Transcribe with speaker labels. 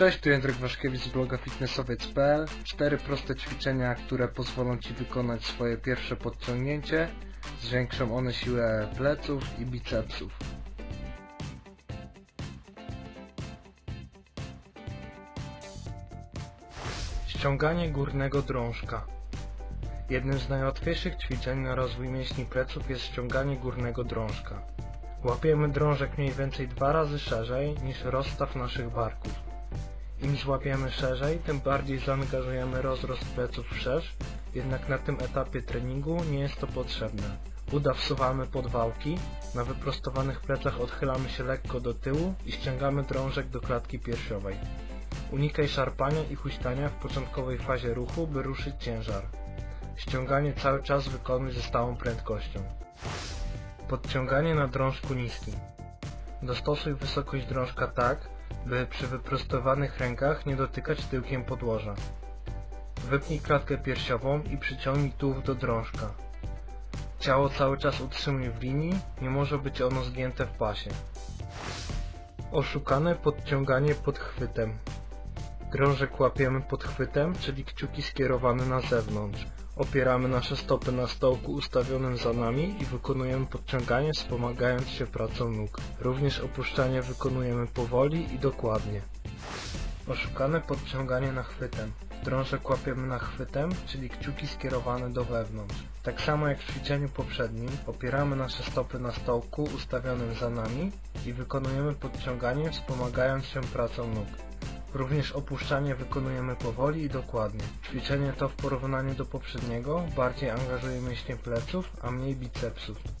Speaker 1: Cześć, tu Jędrek Waszkiewicz z bloga fitnessowiec.pl. Cztery proste ćwiczenia, które pozwolą Ci wykonać swoje pierwsze podciągnięcie. Zwiększą one siłę pleców i bicepsów. Ściąganie górnego drążka. Jednym z najłatwiejszych ćwiczeń na rozwój mięśni pleców jest ściąganie górnego drążka. Łapiemy drążek mniej więcej dwa razy szerzej niż rozstaw naszych barków. Im złapiemy szerzej, tym bardziej zaangażujemy rozrost pleców wszerz, jednak na tym etapie treningu nie jest to potrzebne. Uda wsuwamy pod wałki, na wyprostowanych plecach odchylamy się lekko do tyłu i ściągamy drążek do klatki piersiowej. Unikaj szarpania i huśtania w początkowej fazie ruchu, by ruszyć ciężar. Ściąganie cały czas wykonuj ze stałą prędkością. Podciąganie na drążku niskim. Dostosuj wysokość drążka tak, by przy wyprostowanych rękach nie dotykać tyłkiem podłoża. Wypnij klatkę piersiową i przyciągnij tułów do drążka. Ciało cały czas utrzymuj w linii, nie może być ono zgięte w pasie. Oszukane podciąganie pod chwytem. Łapiemy pod chwytem, czyli kciuki skierowane na zewnątrz. Opieramy nasze stopy na stołku ustawionym za nami i wykonujemy podciąganie wspomagając się pracą nóg. Również opuszczanie wykonujemy powoli i dokładnie. Oszukane podciąganie na chwytem. Drążek łapiemy na chwytem, czyli kciuki skierowane do wewnątrz. Tak samo jak w ćwiczeniu poprzednim, opieramy nasze stopy na stołku ustawionym za nami i wykonujemy podciąganie wspomagając się pracą nóg. Również opuszczanie wykonujemy powoli i dokładnie. Ćwiczenie to w porównaniu do poprzedniego bardziej angażuje mięśnie pleców, a mniej bicepsów.